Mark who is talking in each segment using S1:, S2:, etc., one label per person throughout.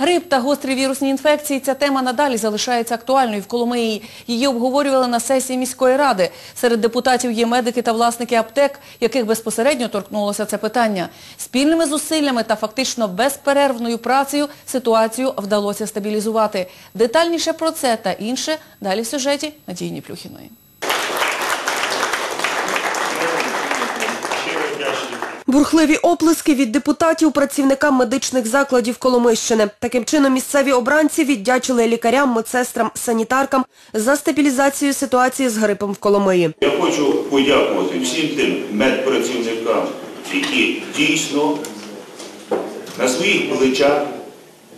S1: Грип та гострі вірусні інфекції – ця тема надалі залишається актуальною в Коломиї. Її обговорювали на сесії міської ради. Серед депутатів є медики та власники аптек, яких безпосередньо торкнулося це питання. Спільними зусиллями та фактично безперервною працею ситуацію вдалося стабілізувати. Детальніше про це та інше далі в сюжеті Надії Ніплюхіної.
S2: Бурхливі оплески від депутатів працівникам медичних закладів Коломищини. Таким чином місцеві обранці віддячили лікарям, медсестрам, санітаркам за стабілізацію ситуації з грипом в Коломиї.
S3: Я хочу подякувати всім тим медпрацівникам, які дійсно на своїх плечах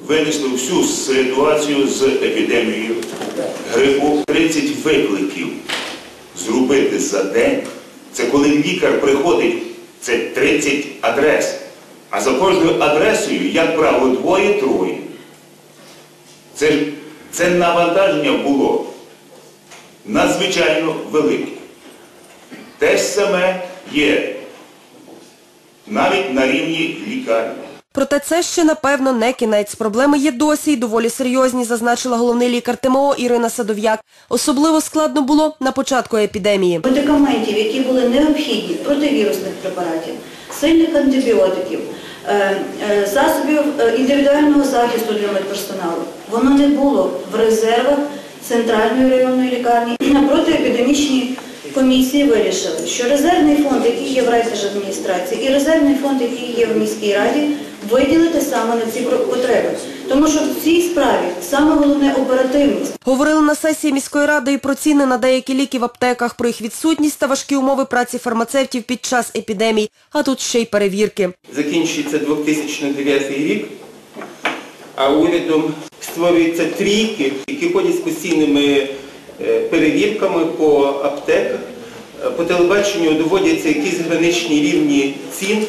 S3: винесли всю ситуацію з епідемією грипу. 30 викликів зробити за день. Це коли лікар приходить, це 30 адрес. А за кожною адресою, як правило, двоє-троє. Це, це навантаження було надзвичайно велике. Те ж саме є навіть на рівні лікарні.
S2: Проте це ще, напевно, не кінець. Проблеми є досі і доволі серйозні, зазначила головний лікар ТМО Ірина Садов'як. Особливо складно було на початку епідемії.
S4: медикаментів, які були необхідні, противірусних препаратів, сильних антибіотиків, е, е, засобів е, індивідуального захисту для медперсоналу, воно не було в резервах центральної районної лікарні. На протиепідемічній комісії вирішили, що резервний фонд, який є в райдержадміністрації, і резервний фонд, який є в міській раді, виділити саме на ці потреби. Тому що в цій справі саме головне оперативність.
S2: Говорили на сесії міської ради і про ціни на деякі ліки в аптеках, про їх відсутність та важкі умови праці фармацевтів під час епідемій, а тут ще й перевірки.
S5: закінчується 2009 рік, а урядом створюються трійки, які ходять з постійними е, перевірками по аптеках. Е, По телебаченню доводяться якісь граничні рівні цін.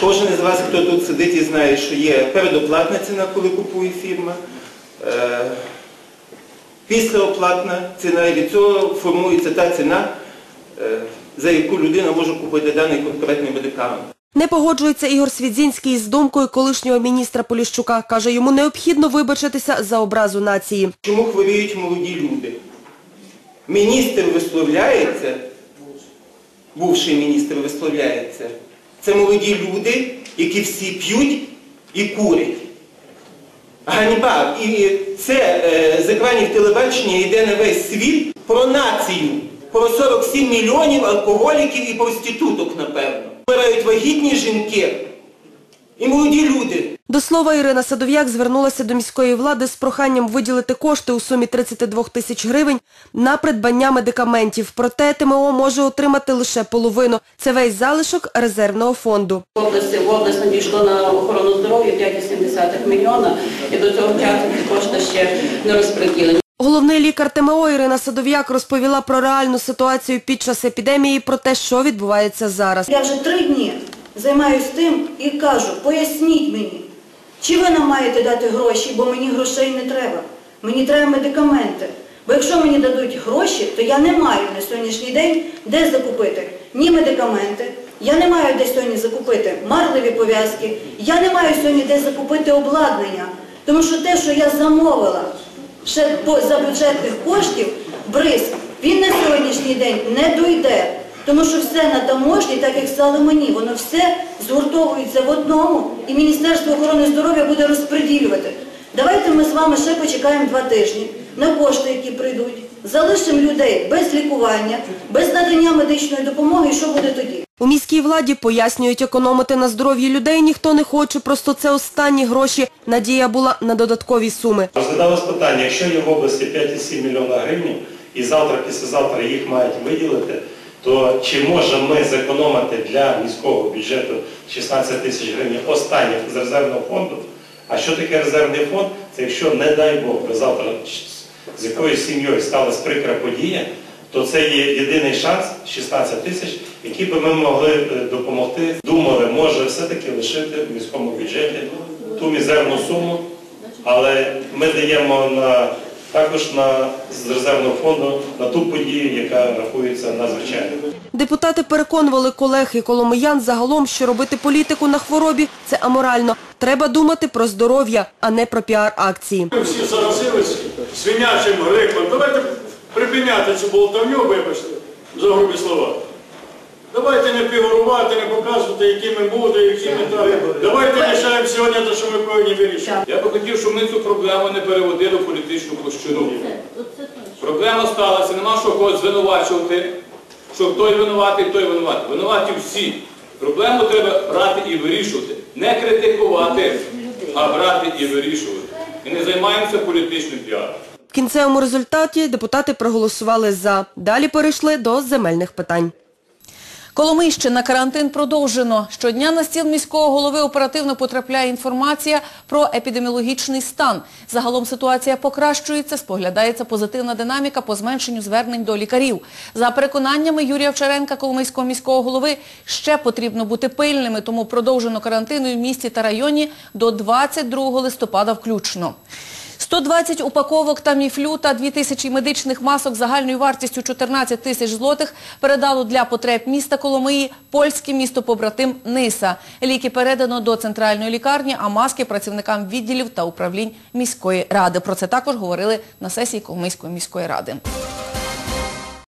S5: Кожен із вас, хто тут сидить і знає, що є передоплатна ціна, коли купує фірма, е, післяоплатна ціна, і від цього формується та ціна, е, за яку людина може купити даний конкретний медикамент.
S2: Не погоджується Ігор Свідзінський із думкою колишнього міністра Поліщука. Каже, йому необхідно вибачитися за образу нації.
S5: Чому хворіють молоді люди? Міністр висловляється, бувший міністр висловляється. Це молоді люди, які всі п'ють і курять. Ганьба. І це е, з екранів телебачення йде на весь світ про націю, про 47 мільйонів алкоголіків і проституток, напевно. Вмирають вагітні жінки і молоді люди.
S2: До слова, Ірина Садов'як звернулася до міської влади з проханням виділити кошти у сумі 32 тисяч гривень на придбання медикаментів. Проте ТМО може отримати лише половину. Це весь залишок резервного фонду.
S6: В області в область надійшло на охорону здоров'я 5,7 мільйона, і до цього часу ці кошти ще не розподілені.
S2: Головний лікар ТМО Ірина Садов'як розповіла про реальну ситуацію під час епідемії, про те, що відбувається зараз.
S4: Я вже три дні займаюся тим і кажу, поясніть мені, чи ви нам маєте дати гроші, бо мені грошей не треба. Мені треба медикаменти. Бо якщо мені дадуть гроші, то я не маю на сьогоднішній день де закупити ні медикаменти, я не маю де сьогодні закупити марливі пов'язки, я не маю сьогодні де закупити обладнання. Тому що те, що я замовила ще за бюджетних коштів, бриз, він на сьогоднішній день не дойде. Тому що все на таможні, так як стало мені, воно все згуртовується в одному, і Міністерство охорони здоров'я буде розподілювати. Давайте ми з вами ще почекаємо два тижні на кошти, які прийдуть, залишимо людей без лікування, без надання медичної допомоги, і що буде тоді?
S2: У міській владі пояснюють, економити на здоров'ї людей ніхто не хоче, просто це останні гроші. Надія була на додаткові суми.
S7: Розглядалось питання, якщо є в області 5,7 мільйона гривень і завтра, післязавтра їх мають виділити, то чи можемо ми зекономити для міського бюджету 16 тисяч гривень останніх з резервного фонду? А що таке резервний фонд? Це якщо, не дай Бог, би завтра з якоюсь сім'єю сталася прикра подія, то це є єдиний шанс 16 тисяч, які би ми могли е, допомогти. Думали, може все-таки лишити в міському бюджеті ту мізерну суму, але ми даємо на також на, з резервного фонду на ту подію, яка рахується надзвичайною.
S2: Депутати переконували колег і коломиян загалом, що робити політику на хворобі – це аморально. Треба думати про здоров'я, а не про піар-акції.
S8: Ми всі заразились свинячим грипом. Давайте припиняти цю болтовню, вибачте, за грубі слова. Давайте не фігурувати, не показувати, які ми мудрі, які ми так. Давайте рішаємо сьогодні те, що ми повинні вирішити.
S9: Я би хотів, щоб ми цю проблему не переводили в політичну площину. Проблема сталася, нема що когось звинувачувати, що той винуватий, той винуватий. Винуваті всі. Проблему треба брати і вирішувати. Не критикувати, а брати і вирішувати. І не займаємося політичним піаром.
S2: В кінцевому результаті депутати проголосували «за». Далі перейшли до земельних питань.
S1: Коломийщина карантин продовжено. Щодня на стіл міського голови оперативно потрапляє інформація про епідеміологічний стан. Загалом ситуація покращується, споглядається позитивна динаміка по зменшенню звернень до лікарів. За переконаннями Юрія Вчеренка, Коломийського міського голови, ще потрібно бути пильними, тому продовжено карантину в місті та районі до 22 листопада включно. 120 упаковок таміфлю та 2 тисячі медичних масок загальною вартістю 14 тисяч злотих передало для потреб міста Коломиї польське місто-побратим Ниса. Ліки передано до центральної лікарні, а маски працівникам відділів та управлінь міської ради. Про це також говорили на сесії Коломийської міської ради.